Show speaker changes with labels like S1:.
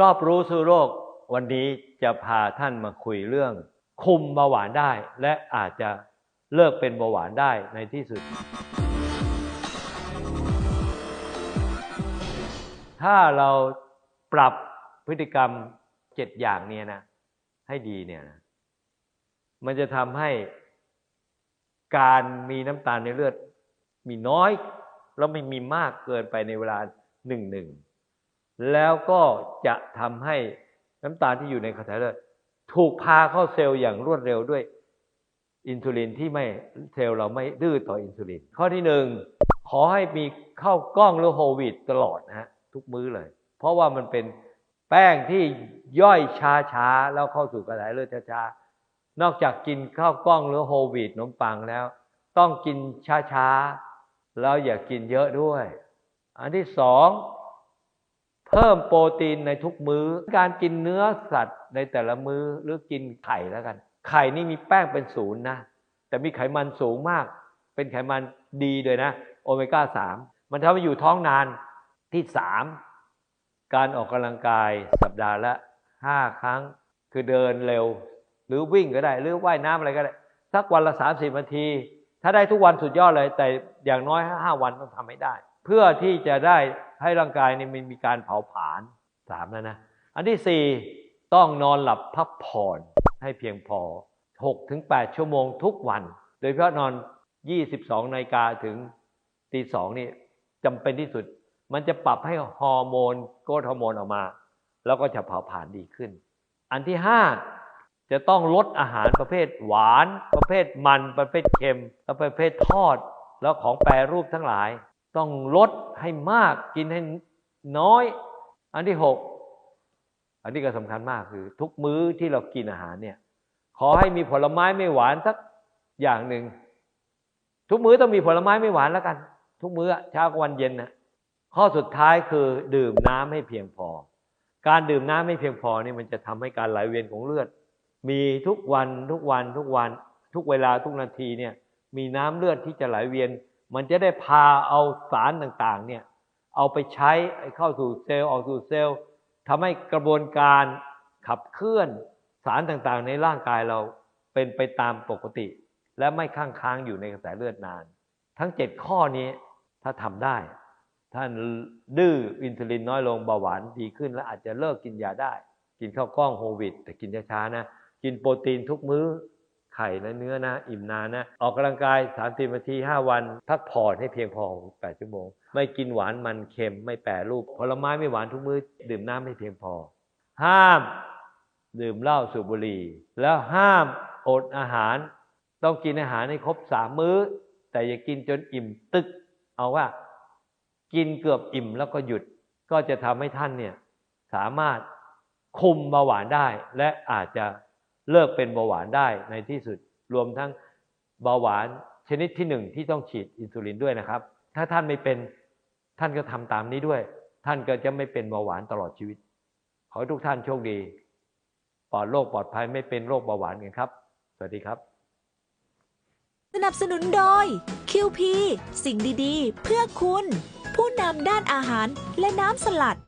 S1: รอบรู้สู่โรควันนี้จะพาท่านมาคุยเรื่อง คุมเบาหวานได้ และอาจจะเลิกเป็นเบาหวานได้ในที่สุด ถ้าเราปรับพฤติกรรมเจ็ดอย่างเนี้นะ ให้ดีเนี่ยนะมันจะทำให้การมีน้ำตาลในเลือด มีน้อย แล้วไม่มีมากเกินไปในเวลาหนึ่งหนึ่ง แล้วก็จะทำให้น้ำตาลที่อยู่ในกระแสเลือดถูกพาเข้าเซลล์อย่างรวดเร็วด้วย อินซูลินที่ไม่เซลล์เราไม่ดื้อต่ออินซูลิน ข้อที่หนึ่งขอให้มีเข้ากล้องหรือโฮวีตตลอดนะฮะทุกมื้อเลย เพราะว่ามันเป็นแป้งที่ย่อยช้าๆแล้วเข้าสู่กระแสเลือดช้าๆนอกจากกินข้าวกล้องหรือโฮวีตขนมปังแล้ว ต้องกินช้าๆแล้วอย่ากินเยอะด้วย อันที่สอง เพิ่มโปรตีนในทุกมื้อ การกินเนื้อสัตว์ในแต่ละมื้อหรือกินไข่แล้วกัน ไข่นี่มีแป้งเป็นศูนย์นะ แต่มีไขมันสูงมาก เป็นไขมันดีเลยนะ โอเมก้าสามมันทำให้อยู่ท้องนานที่สามการออกกำลังกายสัปดาห์ละห้าครั้ง คือเดินเร็ว หรือวิ่งก็ได้ หรือว่ายน้ำอะไรก็ได้ สักวันละสามสิบนาที ถ้าได้ทุกวันสุดยอดเลย แต่อย่างน้อยห้าวันต้องทำให้ได้ เพื่อที่จะได้ให้ร่างกายนี่มันมีการเผาผลาญสามแล้วนะ อันที่สี่ต้องนอนหลับพักผ่อนให้เพียงพอหกถึงแปดชั่วโมงทุกวัน โดยเฉพาะนอนยี่สิบสองนาฬิกาถึงตีสองนี่จำเป็นที่สุด มันจะปรับให้ฮอร์โมนโกรทฮอร์โมนออกมา แล้วก็จะเผาผลาญดีขึ้น อันที่ห้าจะต้องลดอาหารประเภทหวาน ประเภทมัน ประเภทเค็ม และประเภททอด แล้วของแปรรูปทั้งหลาย ต้องลดให้มากกินให้น้อย อันที่หกอันนี้ก็สำคัญมากคือ ทุกมื้อที่เรากินอาหารเนี่ย ขอให้มีผลไม้ไม่หวานสักอย่างหนึ่งทุกมื้อต้องมีผลไม้ไม่หวานแล้วกัน ทุกมื้อเช้ากลางวันเย็นนะข้อสุดท้ายคือดื่มน้ำให้เพียงพอ การดื่มน้ำไม่เพียงพอนี่มันจะทำให้การไหลเวียนของเลือด มีทุกวันทุกวันทุกวัน ทุกเวลาทุกนาทีเนี่ย มีน้ำเลือดที่จะไหลเวียน มันจะได้พาเอาสารต่างๆเนี่ยเอาไปใช้เข้าสู่เซลล์ออกสู่เซลล์ทำให้กระบวนการขับเคลื่อนสารต่างๆ ในร่างกายเราเป็นไปตามปกติ และไม่ค้างค้างอยู่ในกระแสเลือดนาน ทั้งเจ็ดข้อนี้ถ้าทำได้ ท่านดื้ออินซูลินน้อยลงเบาหวานดีขึ้น และอาจจะเลิกกินยาได้ กินข้าวกล้องโฮวิตแต่กินช้าๆนะ กินโปรตีนทุกมื้อ ไข่และเนื้อนะ อิ่มนานนะ ออกกำลังกาย3ามสินาที 5 วัน พักผ่อนให้เพียงพอ 8 ชั่วโมง ไม่กินหวานมันเค็มไม่แปรรูปผลไม้ไม่หวานทุกมื้อดื่มน้ำให้เพียงพอ ห้าม ดื่มเหล้าสูบบุหรี่ แล้วห้ามอดอาหาร ต้องกินอาหารให้ครบสามมื้อ แต่อย่ากินจนอิ่มตึก เอาว่า กินเกือบอิ่มแล้วก็หยุดก็จะทำให้ท่านเนี่ยสามารถคุมเบาหวานได้และอาจจะ เลิกเป็นเบาหวานได้ในที่สุดรวมทั้งเบาหวานชนิดที่หนึ่งที่ต้องฉีดอินซูลินด้วยนะครับ ถ้าท่านไม่เป็นท่านก็ทำตามนี้ด้วย ท่านก็จะไม่เป็นเบาหวานตลอดชีวิต ขอให้ทุกท่านโชคดีปลอดโรคปลอดภัยไม่เป็นโรคเบาหวานกันครับ สวัสดีครับ
S2: สนับสนุนโดย QP สิ่งดีๆ เพื่อคุณ ผู้นำด้านอาหารและน้ำสลัด